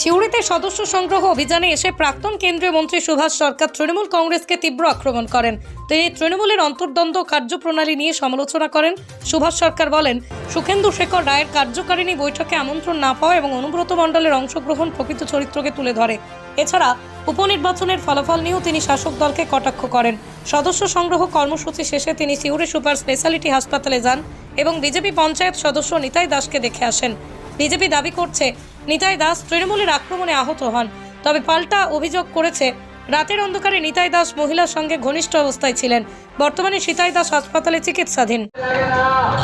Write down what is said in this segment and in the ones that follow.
সিউড়িতে সদস্য সংগ্রহ অভিযানে এসে প্রাক্তন কেন্দ্রীয় মন্ত্রী সুভাষ সরকার তৃণমূল কংগ্রেসকে তীব্র আক্রমণ করেন। তিনি তৃণমূলের অন্তর্দ্বন্দ্ব কার্যপ্রণালী নিয়ে সমালোচনা করেন। সুভাষ সরকার বলেন, সুখেন্দু শেখর রায়ের কার্যকারিণী বৈঠকে আমন্ত্রণ না পাওয়া এবং অনুব্রত মণ্ডলের অংশগ্রহণ প্রকৃত চরিত্রকে তুলে ধরে। এছাড়া, উপনির্বাচনের ফলাফল নিয়েও তিনি শাসক দলকে কটাক্ষ করেন। সদস্য সংগ্রহ কর্মসূচি শেষে তিনি সিউড়ি সুপার স্পেশালিটি হাসপাতালে যান এবং বিজেপি পঞ্চায়েত সদস্য নিতাই দাসকে দেখে আসেন। বিজেপি দাবি করছে নিতাই দাস তৃণমূলের আক্রমণে আহত হন তবে পাল্টা অভিযোগ করেছে রাতের অন্ধকারে নিতাই দাস মহিলার সঙ্গে ঘনিষ্ঠ অবস্থায় ছিলেন। বর্তমানে সীতাই দাস হাসপাতালে চিকিৎসাধীন।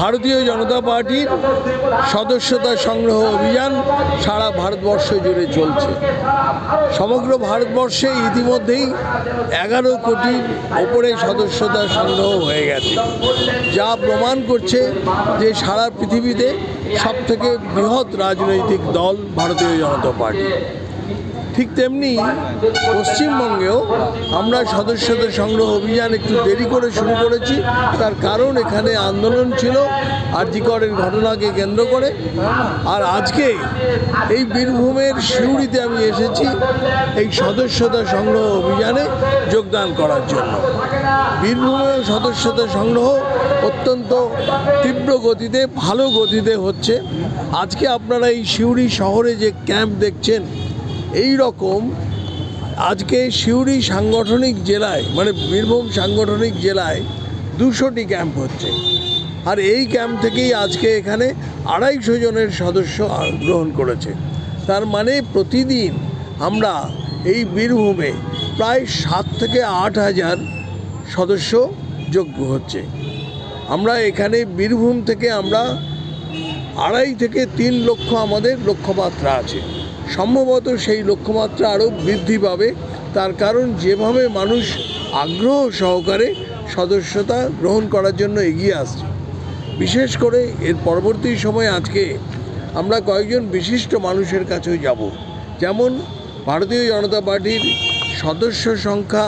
ভারতীয় জনতা পার্টির সদস্যতা সংগ্রহ অভিযান সারা ভারতবর্ষ জুড়ে চলছে। সমগ্র ভারতবর্ষে ইতিমধ্যেই এগারো কোটির ওপরে সদস্যতা সংগ্রহ হয়ে গেছে, যা প্রমাণ করছে যে সারা পৃথিবীতে সবথেকে বৃহৎ রাজনৈতিক দল ভারতীয় জনতা পার্টি। ঠিক তেমনি পশ্চিমবঙ্গেও আমরা সদস্যদের সংগ্রহ অভিযান একটু দেরি করে শুরু করেছি। তার কারণ এখানে আন্দোলন ছিল, আরজিকরের ঘটনাকে কেন্দ্র করে। আর আজকে এই বীরভূমের সিউড়িতে আমি এসেছি এই সদস্যতা সংগ্রহ অভিযানে যোগদান করার জন্য। বীরভূমের সদস্যতা সংগ্রহ অত্যন্ত তীব্র গতিতে, ভালো গতিতে হচ্ছে। আজকে আপনারা এই সিউড়ি শহরে যে ক্যাম্প দেখছেন এই রকম আজকে সিউড়ি সাংগঠনিক জেলায় মানে বীরভূম সাংগঠনিক জেলায় দুশোটি ক্যাম্প হচ্ছে। আর এই ক্যাম্প থেকেই আজকে এখানে আড়াইশো জনের সদস্য গ্রহণ করেছে। তার মানে প্রতিদিন আমরা এই বীরভূমে প্রায় সাত থেকে আট হাজার সদস্য যোগ্য হচ্ছে। আমরা এখানে বীরভূম থেকে আমরা আড়াই থেকে তিন লক্ষ আমাদের লক্ষ্যমাত্রা আছে। সম্ভবত সেই লক্ষ্যমাত্রা আরও বৃদ্ধি পাবে। তার কারণ, যেভাবে মানুষ আগ্রহ সহকারে সদস্যতা গ্রহণ করার জন্য এগিয়ে আসছে। বিশেষ করে এর পরবর্তী সময় আজকে আমরা কয়েকজন বিশিষ্ট মানুষের কাছেও যাব। যেমন ভারতীয় জনতা পার্টির সদস্য সংখ্যা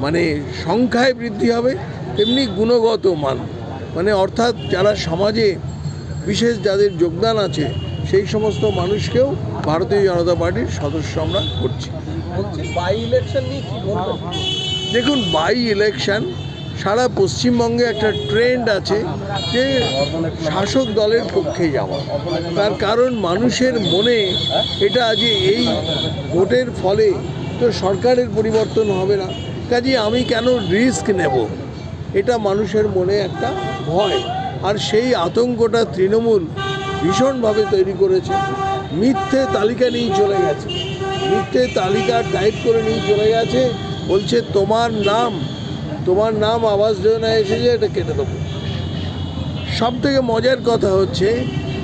মানে সংখ্যায় বৃদ্ধি হবে, তেমনি গুণগত মান। মানে অর্থাৎ যারা সমাজে বিশেষ যাদের যোগদান আছে, সেই সমস্ত মানুষকেও ভারতীয় জনতা পার্টির সদস্য আমরা করছি। বাই ইলেকশন নিয়ে কি বলবেন? দেখুন বাই ইলেকশন সারা পশ্চিমবঙ্গে একটা ট্রেন্ড আছে যে শাসক দলের পক্ষে যাওয়া। তার কারণ মানুষের মনে এটা যে এই ভোটের ফলে তো সরকারের পরিবর্তন হবে না। কাজে আমি কেন রিস্ক নেব? এটা মানুষের মনে একটা ভয়। আর সেই আতঙ্কটা তৃণমূল ভীষণভাবে তৈরি করেছে। মিথ্যে তালিকা নিয়ে চলে গেছে। মিথ্যে তালিকা টাইপ করে নিয়ে চলে গেছে, বলছে তোমার নাম তোমার নাম আবাস যোজনায় এসেছে এটা কেটে দেবো। সব থেকে মজার কথা হচ্ছে,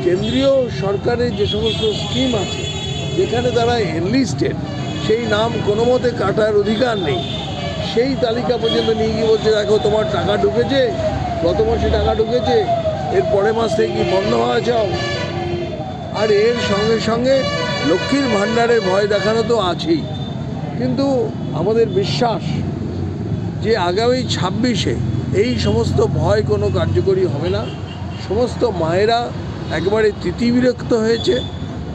কেন্দ্রীয় সরকারের যে সমস্ত স্কিম আছে, যেখানে তারা এনলিস্টেড সেই নাম কোনো মতে কাটার অধিকার নেই। সেই তালিকা পর্যন্ত নিয়ে গিয়ে বলছে, দেখো তোমার টাকা ঢুকেছে, গত মাসে টাকা ঢুকেছে, এর পরের মাস থেকে কি বন্ধ হওয়া চাও আর এর সঙ্গে সঙ্গে লক্ষ্মীর ভাণ্ডারের ভয় দেখানো তো আছেই। কিন্তু আমাদের বিশ্বাস যে আগামী ছাব্বিশে এই সমস্ত ভয় কোনো কার্যকরী হবে না। সমস্ত মায়েরা একবারে তিতিবিরক্ত হয়েছে।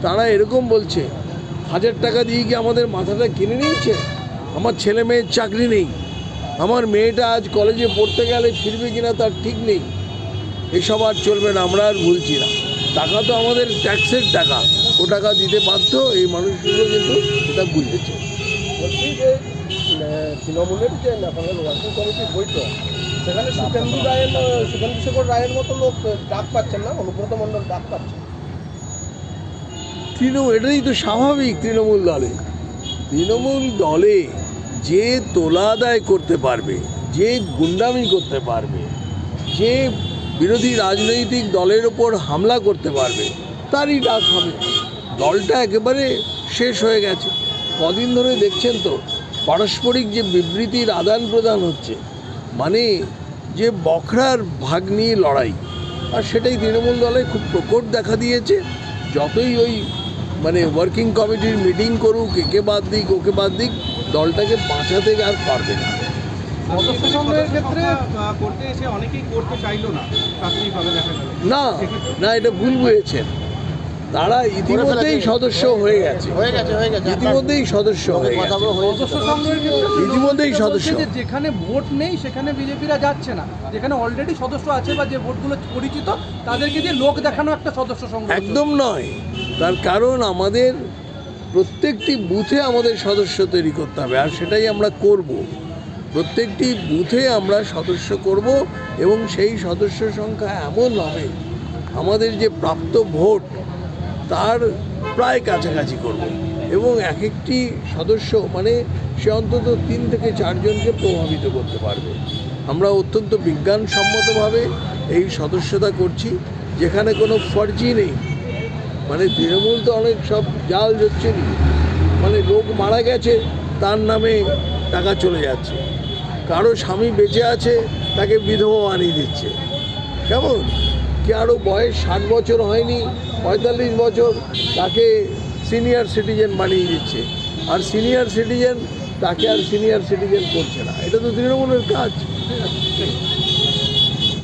তারা এরকম বলছে, হাজার টাকা দিয়ে কি আমাদের মাথাটা কিনে নিয়েছে? আমার ছেলে মেয়ের চাকরি নেই। আমার মেয়েটা আজ কলেজে পড়তে গেলে ফিরবে কিনা তার ঠিক নেই। এসব আর চলবে না, আমরা আর ভুলছি না। টাকা তো আমাদের ট্যাক্সের টাকা। ও টাকা দিতে বাধ্য এই মানুষগুলো কিন্তু সেটা বুঝেছে। বলছি যে তৃণমূলের যে ন্যাশনাল ওয়ার্কিং কমিটির বৈঠক সেখানে সুখেন্দু রায়ের আহ, সুখেন্দু শেখর রায়ের মতো লোক ডাক পাচ্ছেন না অনুব্রত মণ্ডল ডাক পাচ্ছেন তৃণমূল এটাই তো স্বাভাবিক তৃণমূল দলে। তৃণমূল দলে যে তোলা আদায় করতে পারবে যে গুন্ডামি করতে পারবে যে বিরোধী রাজনৈতিক দলের ওপর হামলা করতে পারবে, তারই ডাক হবে। দলটা একেবারে শেষ হয়ে গেছে। কদিন ধরে দেখছেন তো, পারস্পরিক যে বিবৃতির আদান প্রদান হচ্ছে মানে যে বখরার ভাগ নিয়ে লড়াই। আর সেটাই তৃণমূল দলে খুব প্রকট দেখা দিয়েছে। যতই ওই মানে ওয়ার্কিং কমিটির মিটিং করুক, একে বাদ দিক, ওকে বাদ দিক, দলটাকে বাঁচাতে আর পারবে না। সদস্য সংগ্রহের ক্ষেত্রে করতে এসে অনেকেই করতে চাইলো না দেখা না না এটা ভুল বুঝেছেন তারা ইতিমধ্যেই সদস্য হয়ে গেছে। হয়ে গেছে হয়ে গেছে। ইতিমধ্যেই সদস্য হয়ে গেছে। ইতিমধ্যেই সদস্য। যেখানে ভোট নেই সেখানে বিজেপিরা যাচ্ছে না। যেখানে অলরেডি সদস্য আছে বা যে ভোটগুলো পরিচিত তাদেরকে দিয়ে লোক দেখানো একটা সদস্য সংগ্রহ একদম নয়। তার কারণ আমাদের প্রত্যেকটি বুথে আমাদের সদস্য তৈরি করতে হবে আর সেটাই আমরা করব। প্রত্যেকটি বুথে আমরা সদস্য করব এবং সেই সদস্য সংখ্যা এমন হবে, আমাদের যে প্রাপ্ত ভোট, তার প্রায় কাছাকাছি করব। এবং এক একটি সদস্য মানে সে অন্তত তিন থেকে চারজনকে প্রভাবিত করতে পারবে। আমরা অত্যন্ত বিজ্ঞানসম্মতভাবে এই সদস্যতা করছি, যেখানে কোনো ফর্জি নেই। মানে তৃণমূল তো অনেক সব জাল হচ্ছে মানে লোক মারা গেছে, তার নামে টাকা চলে যাচ্ছে। কারও স্বামী বেঁচে আছে, তাকে বিধবা বানিয়ে দিচ্ছে। কেমন? কি আরও বয়স ষাট বছর হয়নি, পঁয়তাল্লিশ বছর, তাকে সিনিয়র সিটিজেন বানিয়ে দিচ্ছে। আর সিনিয়র সিটিজেন তাকে আর সিনিয়র সিটিজেন করছে না। এটা তো তৃণমূলের কাজ।